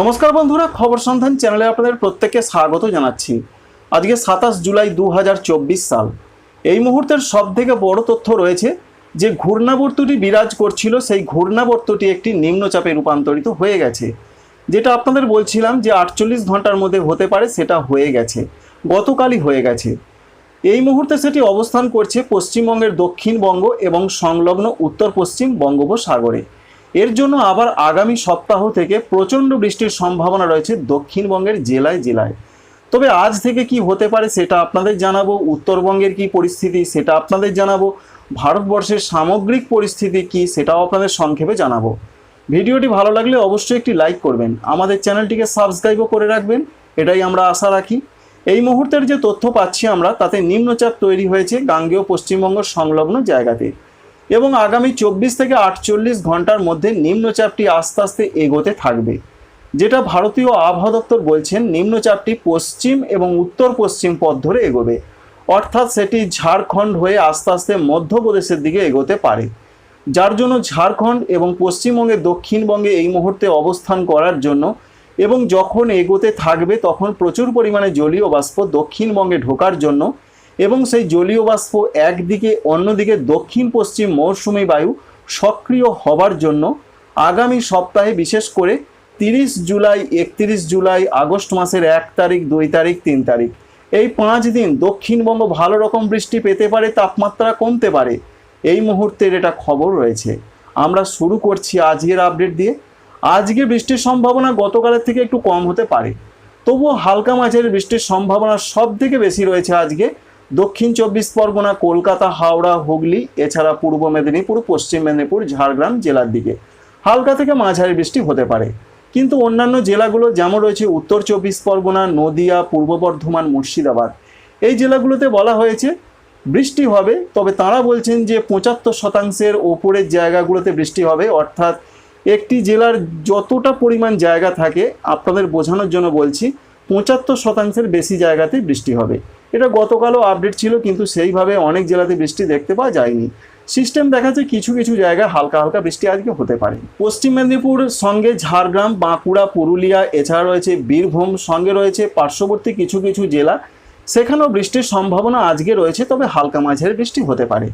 নমস্কার বন্ধুরা, খবর সন্ধান চ্যানেলে আপনাদের প্রত্যেককে স্বাগত জানাচ্ছি। আজকে সাতাশ জুলাই দু হাজার চব্বিশ সাল। এই মুহূর্তের সব থেকে বড় তথ্য রয়েছে যে, ঘূর্ণাবর্তটি বিরাজ করছিল, সেই ঘূর্ণাবর্তটি একটি নিম্নচাপে রূপান্তরিত হয়ে গেছে। যেটা আপনাদের বলছিলাম যে, আটচল্লিশ ঘণ্টার মধ্যে হতে পারে, সেটা হয়ে গেছে, গতকালই হয়ে গেছে। এই মুহূর্তে সেটি অবস্থান করছে পশ্চিমবঙ্গের দক্ষিণবঙ্গ এবং সংলগ্ন উত্তর পশ্চিম বঙ্গোপসাগরে। এর জন্য আবার আগামী সপ্তাহ থেকে প্রচণ্ড বৃষ্টির সম্ভাবনা রয়েছে দক্ষিণবঙ্গের জেলায় জেলায়। তবে আজ থেকে কি হতে পারে সেটা আপনাদের জানাব, উত্তরবঙ্গের কি পরিস্থিতি সেটা আপনাদের জানাব, ভারতবর্ষের সামগ্রিক পরিস্থিতি কি সেটাও আপনাদের সংক্ষেপে জানাব। ভিডিওটি ভালো লাগলে অবশ্যই একটি লাইক করবেন, আমাদের চ্যানেলটিকে সাবস্ক্রাইবও করে রাখবেন, এটাই আমরা আশা রাখি। এই মুহূর্তের যে তথ্য পাচ্ছি আমরা, তাতে নিম্নচাপ তৈরি হয়েছে গাঙ্গেয় পশ্চিমবঙ্গ সংলগ্ন জায়গাতে। এবং আগামী চব্বিশ থেকে আটচল্লিশ ঘণ্টার মধ্যে নিম্নচাপটি আস্তে আস্তে এগোতে থাকবে। যেটা ভারতীয় আবহাওয়া দপ্তর বলছেন, নিম্নচাপটি পশ্চিম এবং উত্তর পশ্চিম পথ ধরে এগোবে। অর্থাৎ সেটি ঝাড়খণ্ড হয়ে আস্তে আস্তে মধ্যপ্রদেশের দিকে এগোতে পারে। যার জন্য ঝাড়খণ্ড এবং পশ্চিমবঙ্গের দক্ষিণবঙ্গে এই মুহূর্তে অবস্থান করার জন্য এবং যখন এগোতে থাকবে, তখন প্রচুর পরিমাণে জলীয় বাষ্প দক্ষিণবঙ্গে ঢোকার জন্য এবং সেই জলীয় বাষ্প একদিকে, অন্যদিকে দক্ষিণ পশ্চিম মৌসুমী বায়ু সক্রিয় হবার জন্য আগামী সপ্তাহে বিশেষ করে তিরিশ জুলাই, একত্রিশ জুলাই, আগস্ট মাসের এক তারিখ, দুই তারিখ, তিন তারিখ। এই পাঁচ দিন দক্ষিণবঙ্গ ভালো রকম বৃষ্টি পেতে পারে, তাপমাত্রা কমতে পারে। এই মুহূর্তের এটা খবর রয়েছে। আমরা শুরু করছি আজকের আপডেট দিয়ে। আজকে বৃষ্টির সম্ভাবনা গতকালের থেকে একটু কম হতে পারে। তবুও হালকা মাঝারি বৃষ্টির সম্ভাবনা সব থেকে বেশি রয়েছে আজকে। দক্ষিণ চব্বিশ পরগনা, কলকাতা, হাওড়া, হুগলি, এছাড়া পূর্ব মেদিনীপুর, পশ্চিম মেদিনীপুর, ঝাড়গ্রাম জেলার দিকে। হালকা থেকে মাঝারি বৃষ্টি হতে পারে। কিন্তু অন্যান্য জেলাগুলো যেমন রয়েছে উত্তর চব্বিশ পরগনা, নদিয়া, পূর্ব বর্ধমান, মুর্শিদাবাদ। এই জেলাগুলোতে বলা হয়েছে বৃষ্টি হবে, তবে তারা বলছেন যে পঁচাত্তর শতাংশের ওপরের জায়গাগুলোতে বৃষ্টি হবে। অর্থাৎ একটি জেলার যতটা পরিমাণ জায়গা থাকে, আপনাদের বোঝানোর জন্য বলছি, পঁচাত্তর শতাংশের বেশি জায়গাতে বৃষ্টি হবে। এটা গতকালও আপডেট ছিল, কিন্তু সেইভাবে অনেক জেলাতে বৃষ্টি দেখতে পাওয়া যায়নি। সিস্টেম দেখাচ্ছে কিছু কিছু জায়গায় হালকা হালকা বৃষ্টি আজকে হতে পারে। পশ্চিম মেদিনীপুর সঙ্গে ঝাড়গ্রাম, বাঁকুড়া, পুরুলিয়া, এছাড়া রয়েছে বীরভূম, সঙ্গে রয়েছে পার্শ্ববর্তী কিছু কিছু জেলা। সেখানেও বৃষ্টির সম্ভাবনা আজকে রয়েছে, তবে হালকা মাঝারি বৃষ্টি হতে পারে।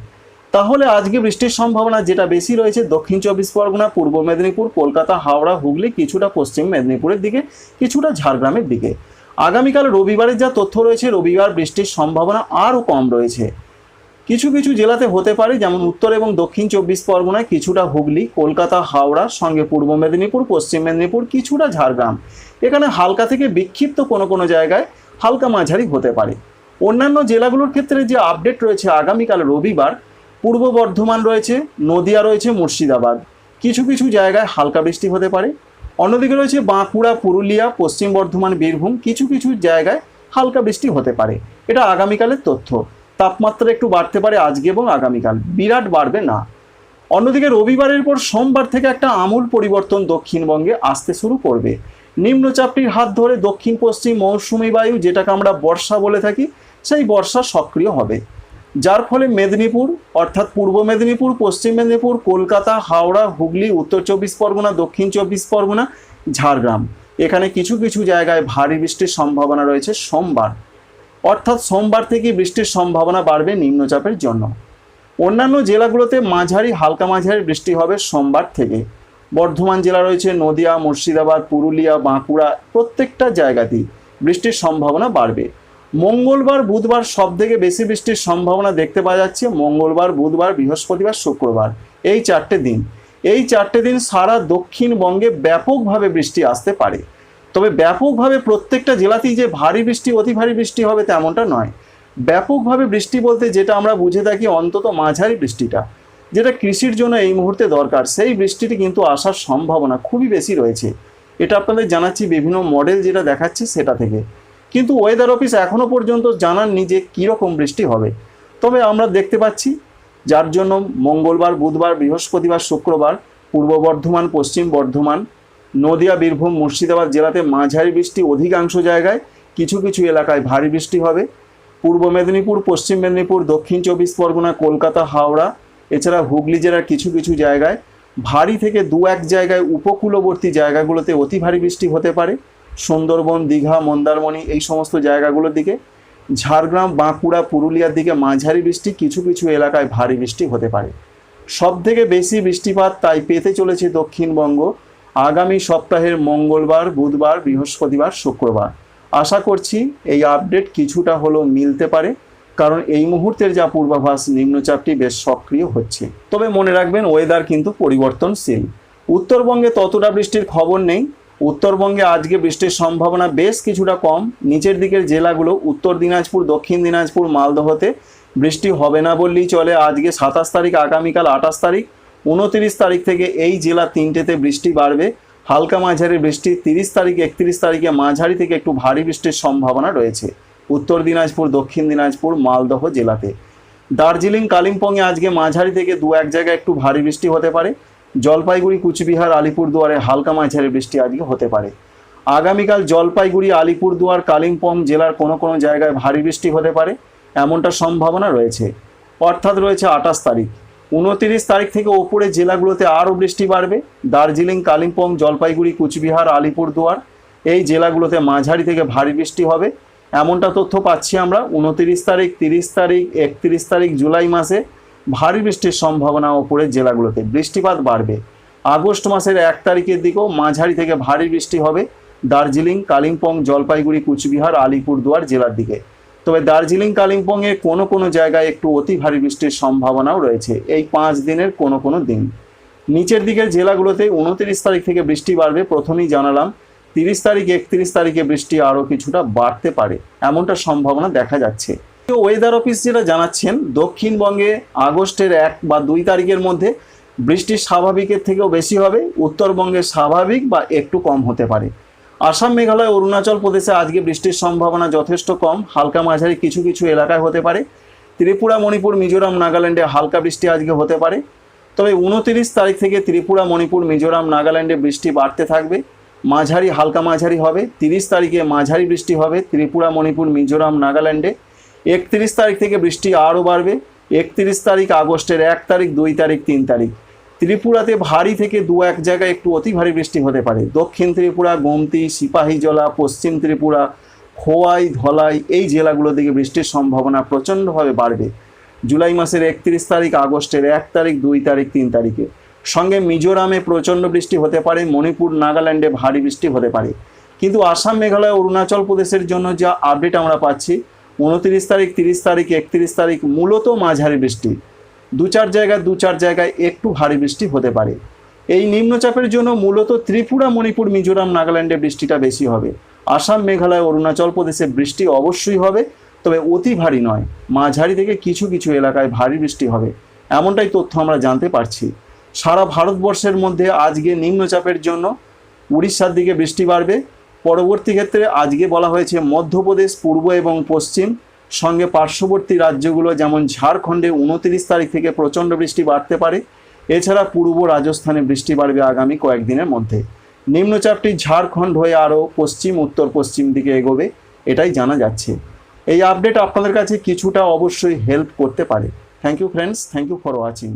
তাহলে আজকে বৃষ্টির সম্ভাবনা যেটা বেশি রয়েছে, দক্ষিণ চব্বিশ পরগনা, পূর্ব মেদিনীপুর, কলকাতা, হাওড়া, হুগলি, কিছুটা পশ্চিম মেদিনীপুরের দিকে, কিছুটা ঝাড়গ্রামের দিকে। আগামীকাল রবিবারের যা তথ্য রয়েছে, রবিবার বৃষ্টির সম্ভাবনা আরও কম রয়েছে। কিছু কিছু জেলাতে হতে পারে, যেমন উত্তর এবং দক্ষিণ চব্বিশ পরগনায় কিছুটা হুগলি, কলকাতা, হাওড়া, সঙ্গে পূর্ব মেদিনীপুর, পশ্চিম মেদিনীপুর, কিছুটা ঝাড়গ্রাম। এখানে হালকা থেকে বিক্ষিপ্ত কোনো কোনো জায়গায় হালকা মাঝারি হতে পারে। অন্যান্য জেলাগুলোর ক্ষেত্রে যে আপডেট রয়েছে আগামীকাল রবিবার, পূর্ব বর্ধমান রয়েছে, নদিয়া রয়েছে, মুর্শিদাবাদ। কিছু কিছু জায়গায় হালকা বৃষ্টি হতে পারে। অন্যদিকে রয়েছে বাঁকুড়া, পুরুলিয়া, পশ্চিম বর্ধমান, বীরভূম, কিছু কিছু জায়গায় হালকা বৃষ্টি হতে পারে। এটা আগামীকালের তথ্য। তাপমাত্রা একটু বাড়তে পারে আজকে এবং আগামীকাল। বিরাট বাড়বে না। অন্যদিকে রবিবারের পর সোমবার থেকে একটা আমূল পরিবর্তন দক্ষিণবঙ্গে আসতে শুরু করবে। নিম্নচাপটির হাত ধরে দক্ষিণ পশ্চিম মৌসুমী বায়ু, যেটাকে আমরা বর্ষা বলে থাকি, সেই বর্ষা সক্রিয় হবে। যার ফলে মেদিনীপুর, অর্থাৎ পূর্ব মেদিনীপুর, পশ্চিম মেদিনীপুর, কলকাতা, হাওড়া, হুগলি, উত্তর চব্বিশ পরগনা, দক্ষিণ চব্বিশ পরগনা, ঝাড়গ্রাম। এখানে কিছু কিছু জায়গায় ভারী বৃষ্টির সম্ভাবনা রয়েছে সোমবার। অর্থাৎ সোমবার থেকে বৃষ্টির সম্ভাবনা বাড়বে নিম্নচাপের জন্য। অন্যান্য জেলাগুলোতে মাঝারি, হালকা মাঝারি বৃষ্টি হবে সোমবার থেকে। বর্ধমান জেলা রয়েছে নদিয়া, মুর্শিদাবাদ, পুরুলিয়া, বাঁকুড়া প্রত্যেকটা জায়গাতেই বৃষ্টির সম্ভাবনা বাড়বে। মঙ্গলবার, বুধবার সব থেকে বেশি বৃষ্টির সম্ভাবনা দেখতে পাওয়া যাচ্ছে। মঙ্গলবার, বুধবার, বৃহস্পতিবার, শুক্রবার। এই চারটে দিন। এই চারটে দিন সারা দক্ষিণবঙ্গে ব্যাপকভাবে বৃষ্টি আসতে পারে। তবে ব্যাপকভাবে প্রত্যেকটা জেলাতেই যে ভারী বৃষ্টি, অতি ভারী বৃষ্টি হবে তেমনটা নয়। ব্যাপকভাবে বৃষ্টি বলতে যেটা আমরা বুঝে থাকি অন্তত মাঝারি বৃষ্টিটা। যেটা কৃষির জন্য এই মুহূর্তে দরকার, সেই বৃষ্টিটি কিন্তু আসার সম্ভাবনা খুবই বেশি রয়েছে। এটা আপনাদের জানাচ্ছি বিভিন্ন মডেল যেটা দেখাচ্ছে সেটা থেকে। কিন্তু ওয়েদার অফিস এখনও পর্যন্ত জানাননি যে কীরকম বৃষ্টি হবে। তবে আমরা দেখতে পাচ্ছি, যার জন্য মঙ্গলবার, বুধবার, বৃহস্পতিবার, শুক্রবার, পূর্ব বর্ধমান, পশ্চিম বর্ধমান, নদিয়া, বীরভূম, মুর্শিদাবাদ জেলাতে মাঝারি বৃষ্টি অধিকাংশ জায়গায় কিছু কিছু এলাকায় ভারী বৃষ্টি হবে। পূর্ব মেদিনীপুর, পশ্চিম মেদিনীপুর, দক্ষিণ চব্বিশ পরগনা, কলকাতা, হাওড়া, এছাড়া হুগলি জেলার কিছু কিছু জায়গায় ভারী থেকে দু এক জায়গায় উপকূলবর্তী জায়গাগুলোতে অতি ভারী বৃষ্টি হতে পারে। সুন্দরবন, দীঘা, মন্দারমণি এই সমস্ত জায়গাগুলোর দিকে। ঝাড়গ্রাম, বাঁকুড়া, পুরুলিয়ার দিকে মাঝারি বৃষ্টি, কিছু কিছু এলাকায় ভারী বৃষ্টি হতে পারে। সব থেকে বেশি বৃষ্টিপাত তাই পেতে চলেছে দক্ষিণবঙ্গ। আগামী সপ্তাহের মঙ্গলবার, বুধবার, বৃহস্পতিবার, শুক্রবার। আশা করছি এই আপডেট কিছুটা হলেও মিলতে পারে, কারণ এই মুহূর্তের যা পূর্বাভাস, নিম্নচাপটি বেশ সক্রিয় হচ্ছে। তবে মনে রাখবেন ওয়েদার কিন্তু পরিবর্তনশীল। উত্তরবঙ্গে ততটা বৃষ্টির খবর নেই। উত্তরবঙ্গে আজকে বৃষ্টির সম্ভাবনা বেশ কিছুটা কম। নিচের দিকের জেলাগুলো উত্তর দিনাজপুর, দক্ষিণ দিনাজপুর, মালদহতে বৃষ্টি হবে না বললেই চলে। আজকে সাতাশ তারিখ, আগামীকাল আঠাশ তারিখ, উনতিরিশ তারিখ থেকে এই জেলা তিনটেতে বৃষ্টি বাড়বে। হালকা মাঝারি বৃষ্টি, তিরিশ তারিখ, একত্রিশ তারিখে মাঝারি থেকে একটু ভারী বৃষ্টির সম্ভাবনা রয়েছে। উত্তর দিনাজপুর, দক্ষিণ দিনাজপুর, মালদহ জেলাতে। দার্জিলিং, কালিম্পংয়ে আজকে মাঝারি থেকে দু এক জায়গায় একটু ভারী বৃষ্টি হতে পারে। জলপাইগুড়ি, কুচবিহার, আলিপুরদুয়ারে হালকা মাঝারি বৃষ্টি আজকে হতে পারে। আগামীকাল জলপাইগুড়ি, আলিপুরদুয়ার, কালিম্পং জেলার কোনো কোনো জায়গায় ভারী বৃষ্টি হতে পারে, এমনটা সম্ভাবনা রয়েছে। অর্থাৎ রয়েছে আঠাশ তারিখ। উনতিরিশ তারিখ থেকে ওপরে জেলাগুলোতে আরও বৃষ্টি বাড়বে। দার্জিলিং, কালিম্পং, জলপাইগুড়ি, কুচবিহার, আলিপুরদুয়ার এই জেলাগুলোতে মাঝারি থেকে ভারী বৃষ্টি হবে। এমনটা তথ্য পাচ্ছি আমরা। উনতিরিশ তারিখ, তিরিশ তারিখ, একত্রিশ তারিখ জুলাই মাসে ভারী বৃষ্টির সম্ভাবনা ওপরের জেলাগুলোতে। বৃষ্টিপাত বাড়বে। আগস্ট মাসের এক তারিখের দিকেও মাঝারি থেকে ভারী বৃষ্টি হবে দার্জিলিং, কালিম্পং, জলপাইগুড়ি, কুচবিহার, আলিপুরদুয়ার জেলার দিকে। তবে দার্জিলিং কালিম্পংয়ে কোনো কোনো জায়গায় একটু অতি ভারী বৃষ্টির সম্ভাবনাও রয়েছে। এই পাঁচ দিনের কোনো কোনো দিন। নিচের দিকের জেলাগুলোতে উনতিরিশ তারিখ থেকে বৃষ্টি বাড়বে, প্রথমেই জানালাম। তিরিশ তারিখ, একত্রিশ তারিখে বৃষ্টি আরও কিছুটা বাড়তে পারে, এমনটা সম্ভাবনা দেখা যাচ্ছে। ওয়েদার অফিস যেটা জানাচ্ছেন, দক্ষিণবঙ্গে আগস্টের এক বা দুই তারিখের মধ্যে বৃষ্টি স্বাভাবিকের থেকেও বেশি হবে, উত্তরবঙ্গে স্বাভাবিক বা একটু কম হতে পারে। আসাম, মেঘালয়, অরুণাচল প্রদেশে আজকে বৃষ্টির সম্ভাবনা যথেষ্ট কম, হালকা মাঝারি কিছু কিছু এলাকায় হতে পারে। ত্রিপুরা, মণিপুর, মিজোরাম, নাগাল্যান্ডে হালকা বৃষ্টি আজকে হতে পারে। তবে উনতিরিশ তারিখ থেকে ত্রিপুরা, মণিপুর, মিজোরাম, নাগাল্যান্ডে বৃষ্টি বাড়তে থাকবে। মাঝারি, হালকা মাঝারি হবে। তিরিশ তারিখে মাঝারি বৃষ্টি হবে। ত্রিপুরা, মণিপুর, মিজোরাম, নাগাল্যান্ডে একত্রিশ তারিখ থেকে বৃষ্টি আরও বাড়বে। একত্রিশ তারিখ আগস্টের এক তারিখ, দুই তারিখ, তিন তারিখ। ত্রিপুরাতে ভারী থেকে দু এক জায়গায় একটু অতি ভারী বৃষ্টি হতে পারে। দক্ষিণ ত্রিপুরা, গোমতি সিপাহীজলা পশ্চিম ত্রিপুরা, খোয়াই, ধলাই এই জেলাগুলো দিকে বৃষ্টির সম্ভাবনা প্রচণ্ডভাবে বাড়বে। জুলাই মাসের একত্রিশ তারিখ, আগস্টের এক তারিখ, দুই তারিখ, তিন তারিখে। সঙ্গে মিজোরামে প্রচণ্ড বৃষ্টি হতে পারে, মণিপুর, নাগাল্যান্ডে ভারী বৃষ্টি হতে পারে। কিন্তু আসাম, মেঘালয়, অরুণাচল প্রদেশের জন্য যা আপডেট আমরা পাচ্ছি উনতিরিশ তারিখ, তিরিশ তারিখ, একত্রিশ তারিখ, মূলত মাঝারি বৃষ্টি। দু চার জায়গায়, দু চার জায়গায় একটু ভারী বৃষ্টি হতে পারে। এই নিম্নচাপের জন্য মূলত ত্রিপুরা, মণিপুর, মিজোরাম, নাগাল্যান্ডে বৃষ্টিটা বেশি হবে। আসাম, মেঘালয়, অরুণাচল প্রদেশে বৃষ্টি অবশ্যই হবে, তবে অতি ভারী নয়। মাঝারি থেকে কিছু কিছু এলাকায় ভারী বৃষ্টি হবে। এমনটাই তথ্য আমরা জানতে পারছি। সারা ভারতবর্ষের মধ্যে আজকে নিম্নচাপের জন্য উড়িষ্যার দিকে বৃষ্টি বাড়বে। পরবর্তী ক্ষেত্রে আজকে বলা হয়েছে মধ্যপ্রদেশ, পূর্ব এবং পশ্চিম। সঙ্গে পার্শ্ববর্তী রাজ্যগুলো যেমন ঝাড়খণ্ডে উনতিরিশ তারিখ থেকে প্রচণ্ড বৃষ্টি বাড়তে পারে। এছাড়া পূর্ব রাজস্থানে বৃষ্টি বাড়বে আগামী কয়েকদিনের মধ্যে। নিম্নচাপটি ঝাড়খণ্ড হয়ে আরও পশ্চিম, উত্তর পশ্চিম দিকে এগোবে, এটাই জানা যাচ্ছে। এই আপডেট আপনাদের কাছে কিছুটা অবশ্যই হেল্প করতে পারে। Thank you friends thank you for watching